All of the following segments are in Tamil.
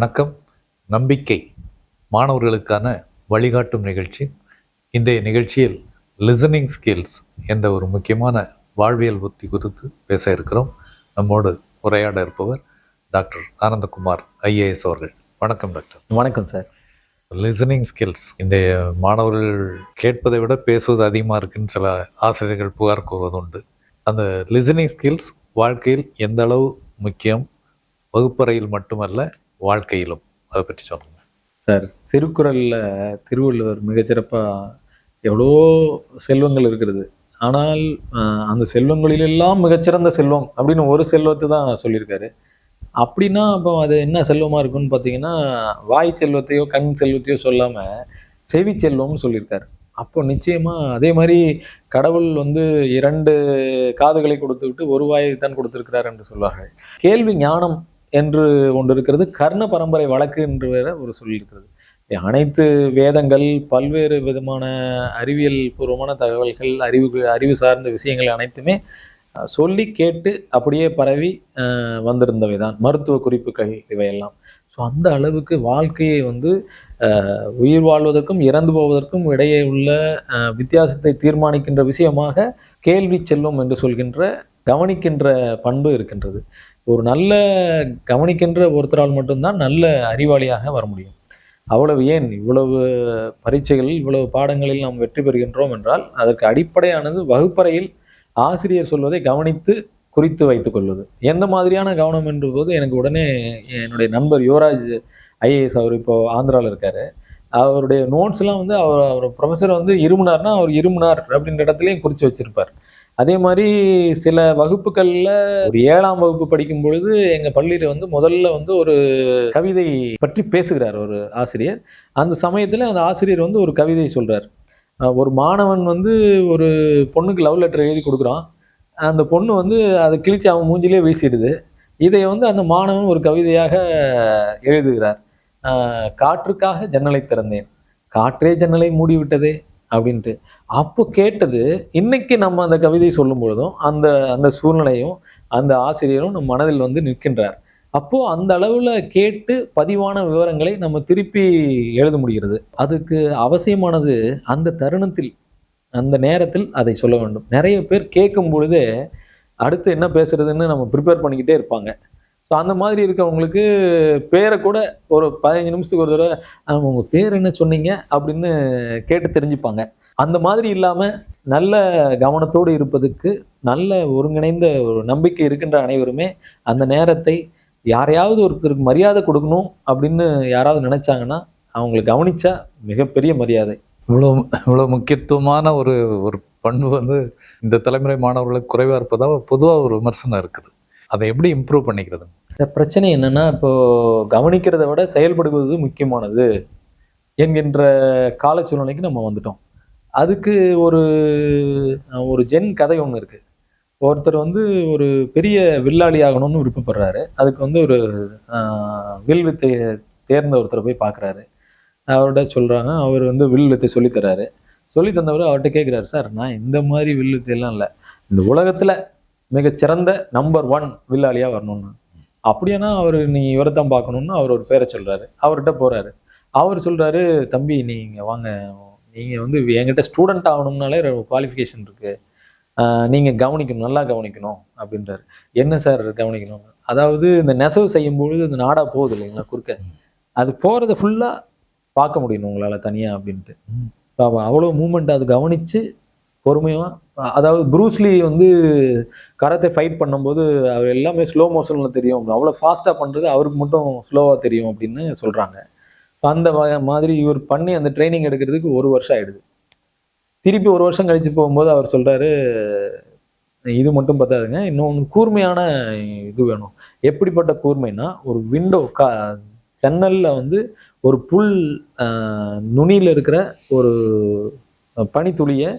வணக்கம். நம்பிக்கை மாணவர்களுக்கான வழிகாட்டும் நிகழ்ச்சி. இன்றைய நிகழ்ச்சியில் லிசனிங் ஸ்கில்ஸ் என்ற ஒரு முக்கியமான வாழ்வியல் புத்தி குறித்து பேச இருக்கிறோம். நம்மோடு உரையாட இருப்பவர் டாக்டர் ஆனந்தகுமார் ஐஏஎஸ் அவர்கள். வணக்கம் டாக்டர். வணக்கம் சார். லிசனிங் ஸ்கில்ஸ் இன்றைய மாணவர்கள் கேட்பதை விட பேசுவது அதிகமாக இருக்குன்னு சில ஆசிரியர்கள் புகார் கூறுவதுண்டு. அந்த லிசனிங் ஸ்கில்ஸ் வாழ்க்கையில் எந்த அளவு முக்கியம்? வகுப்பறையில் மட்டுமல்ல வாழ்க்கையிலும் அதை பற்றி சொல்லுங்க. சார் திருக்குறளில் திருவள்ளுவர் மிகச்சிறப்பாக எவ்வளோ செல்வங்கள் இருக்கிறது. ஆனால் அந்த செல்வங்களிலெல்லாம் மிகச்சிறந்த செல்வம் அப்படின்னு ஒரு செல்வத்தை தான் சொல்லியிருக்காரு. அப்படின்னா அப்போ அது என்ன செல்வமாக இருக்குன்னு பார்த்தீங்கன்னா வாய் செல்வத்தையோ கண் செல்வத்தையோ சொல்லாமல் செவி செல்வம்னு சொல்லியிருக்காரு. அப்போ நிச்சயமாக அதே மாதிரி கடவுள் வந்து இரண்டு காதுகளை கொடுத்துக்கிட்டு ஒரு வாயை தான் கொடுத்துருக்கிறார் என்று சொல்வார்கள். கேள்வி ஞானம் என்று ஒன்று இருக்கிறது கர்ண பரம்பரை வழக்கு என்று வேற ஒரு சொல் இருக்கிறது. அனைத்து வேதங்கள் பல்வேறு விதமான அறிவியல் பூர்வமான தகவல்கள் அறிவு அறிவு சார்ந்த விஷயங்கள் அனைத்துமே சொல்லி கேட்டு அப்படியே பரவி வந்திருந்தவை தான். மருத்துவ குறிப்புகள் இவையெல்லாம். ஸோ அந்த அளவுக்கு வாழ்க்கையை வந்து உயிர் வாழ்வதற்கும் இறந்து போவதற்கும் இடையே உள்ள வித்தியாசத்தை தீர்மானிக்கின்ற விஷயமாக கேள்வி செல்லும் என்று சொல்கின்ற கவனிக்கின்ற பண்பு இருக்கின்றது. ஒரு நல்ல கவனிக்கின்ற ஒருத்தரால் மட்டும்தான் நல்ல அறிவாளியாக வர முடியும். அவ்வளவு ஏன்? இவ்வளவு பரீட்சைகளில் இவ்வளவு பாடங்களில் நாம் வெற்றி பெறுகின்றோம் என்றால் அதற்கு அடிப்படையானது வகுப்பறையில் ஆசிரியர் சொல்வதை கவனித்து குறித்து வைத்துக் கொள்வது. எந்த மாதிரியான கவனம் என்ற போது எனக்கு உடனே என்னுடைய நண்பர் யுவராஜ் ஐஏஎஸ் அவர் இப்போ ஆந்திராவில் இருக்காரு. அவருடைய நோட்ஸ்லாம் வந்து அவர் அவர் ப்ரொஃபஸர் வந்து இருமுனார்னா அவர் இருமுனார் அப்படின்ற இடத்துலையும் குறித்து வச்சுருப்பார். அதே மாதிரி சில வகுப்புகளில் ஒரு ஏழாம் வகுப்பு படிக்கும் பொழுது எங்கள் பள்ளியில் வந்து முதல்ல வந்து ஒரு கவிதை பற்றி பேசுகிறார் ஒரு ஆசிரியர். அந்த சமயத்தில் அந்த ஆசிரியர் வந்து ஒரு கவிதை சொல்கிறார் ஒரு மாணவன் வந்து ஒரு பொண்ணுக்கு லவ் லெட்டர் எழுதி கொடுக்குறான். அந்த பொண்ணு வந்து அதை கிழிச்சு அவன் மூஞ்சிலே வீசிடுது. இதை வந்து அந்த மாணவன் ஒரு கவிதையாக எழுதுகிறார். காற்றுக்காக ஜன்னலை திறந்தேன். காற்றே ஜன்னலை மூடிவிட்டதே அப்படின்ட்டு. அப்போ கேட்டது இன்னைக்கு நம்ம அந்த கவிதை சொல்லும் பொழுதும் அந்த அந்த சூழ்நிலையும் அந்த ஆசிரியரும் நம் மனதில் வந்து நிற்கின்றார். அப்போ அந்த அளவில் கேட்டு பதிவான விவரங்களை நம்ம திருப்பி எழுத முடிகிறது. அதுக்கு அவசியமானது அந்த தருணத்தில் அந்த நேரத்தில் அதை சொல்ல வேண்டும். நிறைய பேர் கேட்கும் பொழுதே அடுத்து என்ன பேசுறதுன்னு நம்ம ப்ரிப்பேர் பண்ணிக்கிட்டே இருப்பாங்க. ஸோ அந்த மாதிரி இருக்கவங்களுக்கு பேரை கூட ஒரு பதினஞ்சு நிமிஷத்துக்கு ஒரு தடவை உங்கள் பேர் என்ன சொன்னீங்க? அப்படின்னு கேட்டு தெரிஞ்சுப்பாங்க. அந்த மாதிரி இல்லாமல் நல்ல கவனத்தோடு இருப்பதுக்கு நல்ல ஒருங்கிணைந்த ஒரு நம்பிக்கை இருக்கின்ற அனைவருமே அந்த நேரத்தை யாரையாவது ஒருத்தருக்கு மரியாதை கொடுக்கணும் அப்படின்னு யாராவது நினச்சாங்கன்னா அவங்களை கவனித்தா மிகப்பெரிய மரியாதை. இவ்வளோ இவ்வளோ முக்கியத்துவமான ஒரு ஒரு பண்பு வந்து இந்த தலைமுறை மாணவர்களுக்கு குறைவாக இருப்பதாக பொதுவாக ஒரு விமர்சனம் இருக்குது. அதை எப்படி இம்ப்ரூவ் பண்ணிக்கிறது பிரச்சனை என்னென்னா இப்போது கவனிக்கிறத விட செயல்படுவது முக்கியமானது என்கின்ற கால சூழ்நிலைக்கு நம்ம வந்துட்டோம். அதுக்கு ஒரு ஒரு ஜென் கதை ஒன்று இருக்குது ஒருத்தர் வந்து ஒரு பெரிய வில்லாளி ஆகணும்னு விருப்பப்படுறாரு. அதுக்கு வந்து ஒரு வில் வித்தை தேர்ந்த ஒருத்தரை போய் பார்க்குறாரு அவர்கிட்ட சொல்கிறாங்க அவர் வந்து வில் வித்தை சொல்லித்தராரு சொல்லி தந்தவர் அவர்கிட்ட கேட்குறாரு சார் நான் இந்த மாதிரி வில் வித்தையெல்லாம் இல்லை. இந்த உலகத்தில் மிகச்சிறந்த நம்பர் ஒன் வில்லாளியாக வரணும்னு. அப்படியானா அவர் நீ இவரை தான் பார்க்கணும்னு அவர் ஒரு பேரை சொல்கிறாரு அவர்கிட்ட போகிறாரு அவர் சொல்கிறாரு தம்பி நீங்கள் வாங்க. நீங்கள் வந்து என்கிட்ட ஸ்டூடெண்ட் ஆகணும்னாலே குவாலிஃபிகேஷன் இருக்குது நீங்கள் கவனிக்கணும் நல்லா கவனிக்கணும் அப்படின்றாரு. என்ன சார் கவனிக்கணும்? அதாவது இந்த நெசவு செய்யும் பொழுது இந்த நாடா போகுது இல்லைங்களா குறுக்க. அது போகிறத ஃபுல்லாக பார்க்க முடியும் உங்களால் தனியாக அப்படின்ட்டு. அவ்வளோ மூமெண்ட் அது கவனித்து பொறுமையாக அதாவது ப்ரூஸ்லி வந்து கரத்தை ஃபைட் பண்ணும்போது அவர் எல்லாமே ஸ்லோ மோஷனில் தெரியும். அவ்வளோ ஃபாஸ்ட்டாக பண்ணுறது அவருக்கு மட்டும் ஸ்லோவாக தெரியும் அப்படின்னு சொல்கிறாங்க அந்த மாதிரி இவர் பண்ணி அந்த ட்ரைனிங் எடுக்கிறதுக்கு ஒரு வருஷம் ஆகிடுது திருப்பி ஒரு வருஷம் கழித்து போகும்போது அவர் சொல்கிறாரு இது மட்டும் பத்தாதுங்க. இன்னொன்று கூர்மையான இது வேணும். எப்படிப்பட்ட கூர்மைனா ஒரு விண்டோ கா ஜன்னலில் வந்து ஒரு புல் நுனியில் இருக்கிற ஒரு பனித்துளியை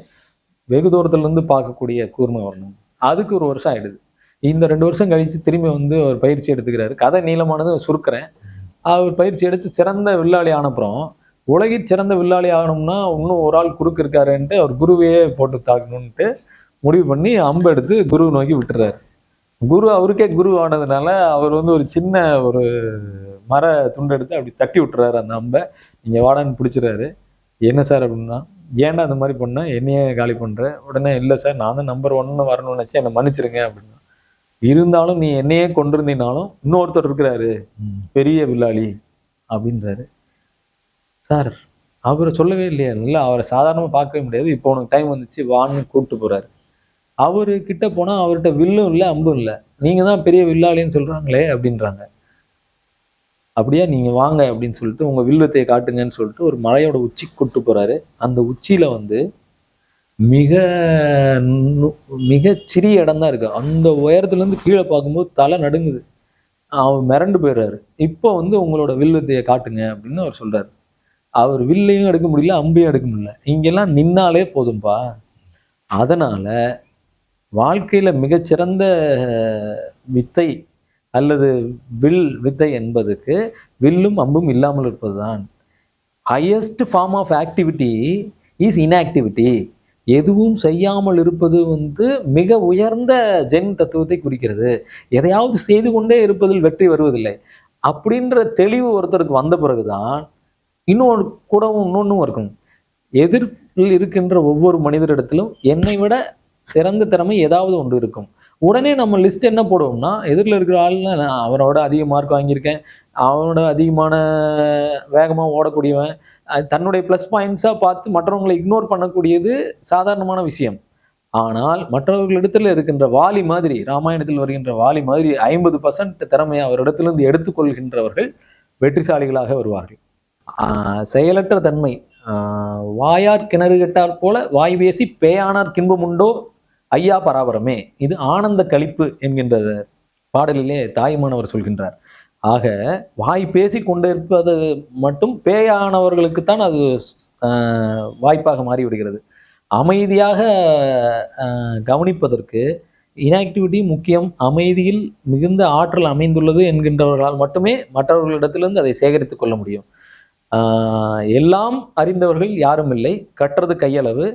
வெகு தூரத்துலேருந்து பார்க்கக்கூடிய கூர்மை வரணும். அதுக்கு ஒரு வருஷம் ஆகிடுது இந்த ரெண்டு வருஷம் கழித்து திரும்பி வந்து அவர் பயிற்சி எடுத்துக்கிறாரு. கதை நீளமானது சுருக்கிறேன். அவர் பயிற்சி எடுத்து சிறந்த வில்லாளி ஆனப்புறம் உலகிற் சிறந்த வில்லாளி ஆகணும்னா இன்னும் ஒரு ஆள் குறுக்கு இருக்காருன்ட்டு அவர் குருவையே போட்டு தாக்கணும்ன்ட்டு முடிவு பண்ணி அம்பு எடுத்து குரு நோக்கி விட்டுறாரு. குரு அவருக்கே குரு ஆனதுனால அவர் வந்து ஒரு சின்ன ஒரு மர துண்டு எடுத்து அப்படி தட்டி விட்டுறாரு அந்த அம்பை. நீங்கள் வாடான்னு பிடிச்சிறாரு என்ன சார் அப்படின்னா ஏன்டா அந்த மாதிரி பண்ண? என்னையே காலி பண்ற? உடனே இல்லை சார் நான் தான் நம்பர் ஒன்னு வரணும்னு நினைச்சேன் என்னை மன்னிச்சிருங்க அப்படின்னா. இருந்தாலும் நீ என்னையே கொண்டிருந்தீனாலும் இன்னொருத்தர் இருக்கிறாரு. பெரிய வில்லாளி அப்படின்றாரு. சார் அவரை சொல்லவே இல்லையா. இல்லை அவரை சாதாரணமாக பார்க்கவே முடியாது. இப்போ உனக்கு டைம் வந்துச்சு. வான்னு கூப்பிட்டு போறாரு. அவரு கிட்ட போனா அவர்கிட்ட வில்லும் இல்லை அம்பும் இல்லை. நீங்க தான் பெரிய வில்லாளின்னு சொல்றாங்களே அப்படின்றாங்க. அப்படியா நீங்கள் வாங்க அப்படின்னு சொல்லிட்டு உங்கள் வில்வத்தையை காட்டுங்கன்னு சொல்லிட்டு ஒரு மலையோட உச்சிக்கு கூட்டு போகிறாரு அந்த உச்சியில் வந்து மிக மிக சிறிய இடம் தான் இருக்குது அந்த உயரத்துலேருந்து கீழே பார்க்கும்போது தலை நடுங்குது. அவர் மிரண்டு போயிடுறாரு. இப்போ வந்து உங்களோட வில்வத்தையை காட்டுங்க அப்படின்னு அவர் சொல்கிறார் அவர் வில்லையும் எடுக்க முடியல அம்பையும் எடுக்க முடியல. இங்கெல்லாம் நின்னாலே போதும்பா. அதனால் வாழ்க்கையில் மிகச்சிறந்த வித்தை அல்லது வில் வித்தை என்பதுக்கு வில்லும் அம்பும் இல்லாமல் இருப்பதுதான். Highest form of activity is inactivity எதுவும் செய்யாமல் இருப்பது வந்து மிக உயர்ந்த ஜென் தத்துவத்தை குறிக்கிறது. எதையாவது செய்து கொண்டே இருப்பதில் வெற்றி வருவதில்லை. அப்படின்ற தெளிவு ஒருத்தருக்கு வந்த பிறகுதான் இன்னொரு கூடவும் இன்னொன்றும் இருக்கணும் எதிர்ப்பில் இருக்கின்ற ஒவ்வொரு மனிதரிடத்திலும் என்னை விட சிறந்த திறமை ஏதாவது ஒன்று இருக்கும். உடனே நம்ம லிஸ்ட் என்ன போடுவோம்னா எதிரில் இருக்கிற ஆள்னா நான் அவனோட அதிக மார்க் வாங்கியிருக்கேன். அவனோட அதிகமான வேகமாக ஓடக்கூடியவன். தன்னுடைய ப்ளஸ் பாயிண்ட்ஸாக பார்த்து மற்றவங்களை இக்னோர் பண்ணக்கூடியது சாதாரணமான விஷயம். ஆனால் மற்றவர்களிடத்தில் இருக்கின்ற வாலி மாதிரி ராமாயணத்தில் வருகின்ற வாலி மாதிரி ஐம்பது பர்சன்ட் திறமையை அவரிடத்திலிருந்து எடுத்துக்கொள்கின்றவர்கள் வெற்றிசாலிகளாக வருவார்கள். செயலற்ற தன்மை. வாயார் கிணறு கெட்டார் போல வாய் பேசி பேயானார் கின்பம் உண்டோ? ஐயா பராபரமே இது ஆனந்த களிப்பு என்கின்ற பாடலிலே தாய்மானவர் சொல்கின்றார். ஆக வாய் பேசி கொண்டிருப்பது மட்டும் பேயானவர்களுக்குத்தான் அது வாய்ப்பாக மாறிவிடுகிறது. அமைதியாக கவனிப்பதற்கு இன்ஆக்டிவிட்டி முக்கியம். அமைதியில் மிகுந்த ஆற்றல் அமைந்துள்ளது என்கின்றவர்களால் மட்டுமே மற்றவர்களிடத்திலிருந்து அதை சேகரித்துக் கொள்ள முடியும். எல்லாம் அறிந்தவர்கள் யாரும் இல்லை. கற்றது கையளவு.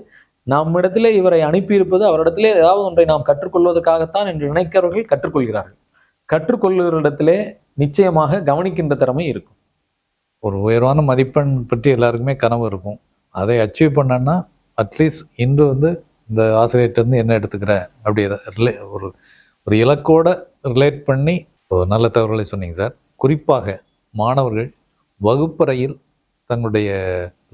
நம்மிடத்திலே இவரை அனுப்பியிருப்பது அவரிடத்திலே ஏதாவது ஒன்றை நாம் கற்றுக்கொள்வதற்காகத்தான் என்று நினைக்கிறவர்கள் கற்றுக்கொள்கிறார்கள். கற்றுக்கொள்ளுவரிடத்திலே நிச்சயமாக கவனிக்கின்ற திறமை இருக்கும். ஒரு உயர்வான மதிப்பெண் பற்றி எல்லாருக்குமே கனவு இருக்கும். அதை அச்சீவ் பண்ணனா அட்லீஸ்ட் இன்று வந்து இந்த ஆசிரியர்கிட்ட இருந்து என்ன எடுத்துக்கிறேன் அப்படி ரிலே ஒரு ஒரு இலக்கோட ரிலேட் பண்ணி ஒரு நல்ல தகவல்களை சொன்னீங்க சார். குறிப்பாக மாணவர்கள் வகுப்பறையில் தங்களுடைய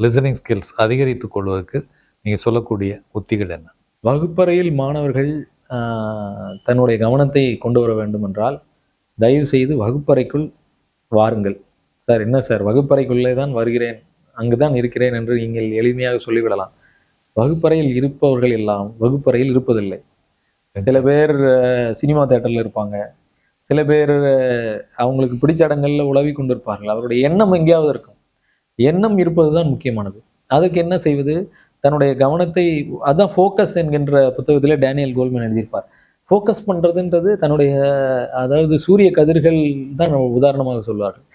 லிசனிங் ஸ்கில்ஸ் அதிகரித்து கொள்வதற்கு நீங்கள் சொல்லக்கூடிய உத்திகள் என்ன? வகுப்பறையில் மாணவர்கள் தன்னுடைய கவனத்தை கொண்டு வர வேண்டும் என்றால் தயவு செய்து வகுப்பறைக்குள் வாருங்கள். சார் என்ன சார்? வகுப்பறைக்குள்ளே தான் வருகிறேன் அங்குதான் இருக்கிறேன் என்று நீங்கள் எளிமையாக சொல்லிவிடலாம். வகுப்பறையில் இருப்பவர்கள் எல்லாம் வகுப்பறையில் இருப்பதில்லை. சில பேர் சினிமா தேட்டரில் இருப்பாங்க. சில பேர் அவங்களுக்கு பிடிச்ச இடங்கள்ல உலவி கொண்டிருப்பார்கள். அவருடைய எண்ணம் எங்கேயாவது இருக்கும். எண்ணம் இருப்பது தான் முக்கியமானது. அதுக்கு என்ன செய்வது? தன்னுடைய கவனத்தை அதான் ஃபோக்கஸ் என்கின்ற புத்தகத்திலே டேனியல் கோல்மேன் எழுதியிருப்பார். ஃபோக்கஸ் பண்றதுன்றது தன்னுடைய அதாவது சூரிய கதிர்கள் தான் உதாரணமாக சொல்வார்கள்.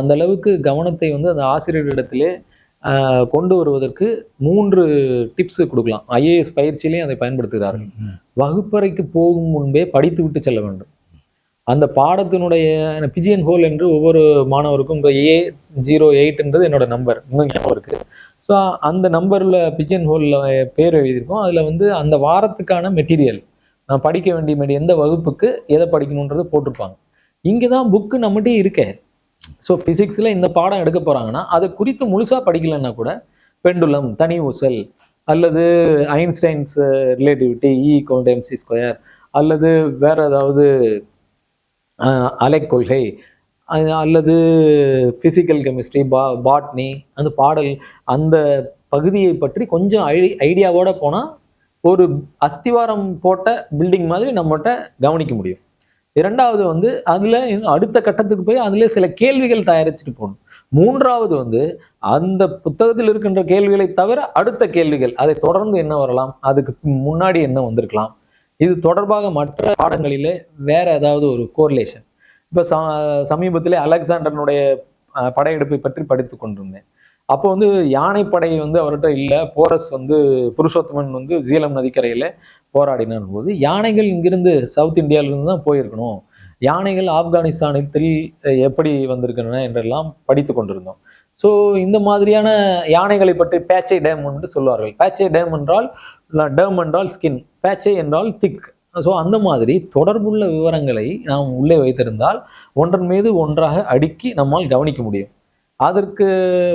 அந்த அளவுக்கு கவனத்தை வந்து அந்த ஆசிரியரிடத்திலே கொண்டு வருவதற்கு மூன்று டிப்ஸ் கொடுக்கலாம். ஐஏஎஸ் பயிற்சியிலையும் அதை பயன்படுத்துகிறார்கள். வகுப்பறைக்கு போகும் முன்பே படித்து விட்டு செல்ல வேண்டும். அந்த பாடத்தினுடைய பிஜிஎன் ஹோல் என்று ஒவ்வொரு மாணவருக்கும் இந்த ஏ ஜீரோ எயிட்ன்றது என்னோட நம்பர் இன்னும் ஞாபகம் இருக்கு. ஸோ அந்த நம்பரில் பிச்சன் ஹோலில் பேர் எழுதியிருக்கோம். அதில் வந்து அந்த வாரத்துக்கான மெட்டீரியல் நான் படிக்க வேண்டிய மாதிரி எந்த வகுப்புக்கு எதை படிக்கணுன்றது போட்டிருப்பாங்க. இங்கே தான் புக்கு நம்மகிட்டே இருக்கே. ஸோ ஃபிசிக்ஸில் இந்த பாடம் எடுக்க போகிறாங்கன்னா அதை குறித்து முழுசாக படிக்கலைன்னா கூட பெண்டுலம் தனி ஊசல் அல்லது Einstein's relativity E equal M C square அல்லது வேற ஏதாவது அலை கொள்கை அல்லது ஃபிசிக்கல் கெமிஸ்ட்ரி பா பாட்னி அந்த பாடல் அந்த பகுதியை பற்றி கொஞ்சம் ஐ ஐடியாவோட போனால் ஒரு அஸ்திவாரம் போட்ட பில்டிங் மாதிரி நம்மகிட்ட கவனிக்க முடியும். இரண்டாவது வந்து அதில் அடுத்த கட்டத்துக்கு போய் அதில் சில கேள்விகள் தயாரிச்சுட்டு போகணும். மூன்றாவது வந்து அந்த புத்தகத்தில் இருக்கின்ற கேள்விகளை தவிர அடுத்த கேள்விகள் அதை தொடர்ந்து என்ன வரலாம் அதுக்கு முன்னாடி என்ன வந்திருக்கலாம் இது தொடர்பாக மற்ற பாடங்களிலே வேற ஏதாவது ஒரு கோரிலேஷன் இப்போ ச சமீபத்திலே அலெக்சாண்டர்னுடைய படையெடுப்பை பற்றி படித்து கொண்டிருந்தேன். அப்போ வந்து யானைப்படை வந்து அவர்கிட்ட இல்லை. போரஸ் வந்து புருஷோத்தமன் வந்து ஜீலம் நதிக்கரையில் போராடினான் போது யானைகள் இங்கிருந்து சவுத் இந்தியாவிலிருந்து தான் போயிருக்கணும். யானைகள் ஆப்கானிஸ்தானத்தில் எப்படி வந்திருக்கின்றன என்றெல்லாம் படித்து கொண்டிருந்தோம். ஸோ இந்த மாதிரியான யானைகளை பற்றி பேச்சை டேம் என்று சொல்வார்கள். பேச்சை டேம் என்றால் டேம் என்றால் ஸ்கின். பேச்சை என்றால் திக். ஸோ அந்த மாதிரி தொடர்புள்ள விவரங்களை நாம் உள்ளே வைத்திருந்தால் ஒன்றன் மீது ஒன்றாக அடுக்கி நம்மால் கவனிக்க முடியும். அதற்கு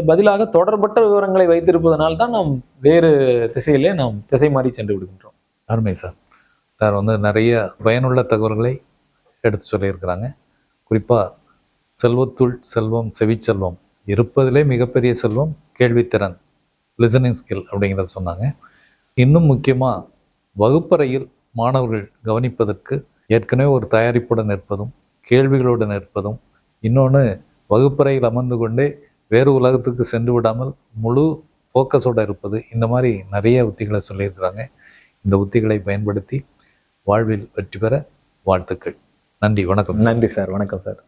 பதிலாக தொடர்பற்ற விவரங்களை வைத்திருப்பதனால் தான் நாம் வேறு திசையிலே நாம் திசை மாறி சென்று விடுகின்றோம். அருமை சார். சார் வந்து நிறைய பயனுள்ள தகவல்களை எடுத்து சொல்லியிருக்கிறாங்க. குறிப்பாக செல்வத்துள் செல்வம் செவிச்செல்வம் இருப்பதிலே மிகப்பெரிய செல்வம் கேள்வித்திறன் லிசனிங் ஸ்கில் அப்படிங்கிறத சொன்னாங்க. இன்னும் முக்கியமாக வகுப்பறையில் மாணவர்கள் கவனிப்பதற்கு ஏற்கனவே ஒரு தயாரிப்புடன் இருப்பதும் கேள்விகளுடன் இருப்பதும் இன்னொன்று வகுப்பறையில் அமர்ந்து கொண்டே வேறு உலகத்துக்கு சென்று விடாமல் முழு ஃபோக்கஸோட இருப்பது. இந்த மாதிரி நிறைய உத்திகளை சொல்லியிருக்கிறாங்க. இந்த உத்திகளை பயன்படுத்தி வாழ்வில் வெற்றி பெற வாழ்த்துக்கள். நன்றி வணக்கம் நன்றி சார் வணக்கம் சார்.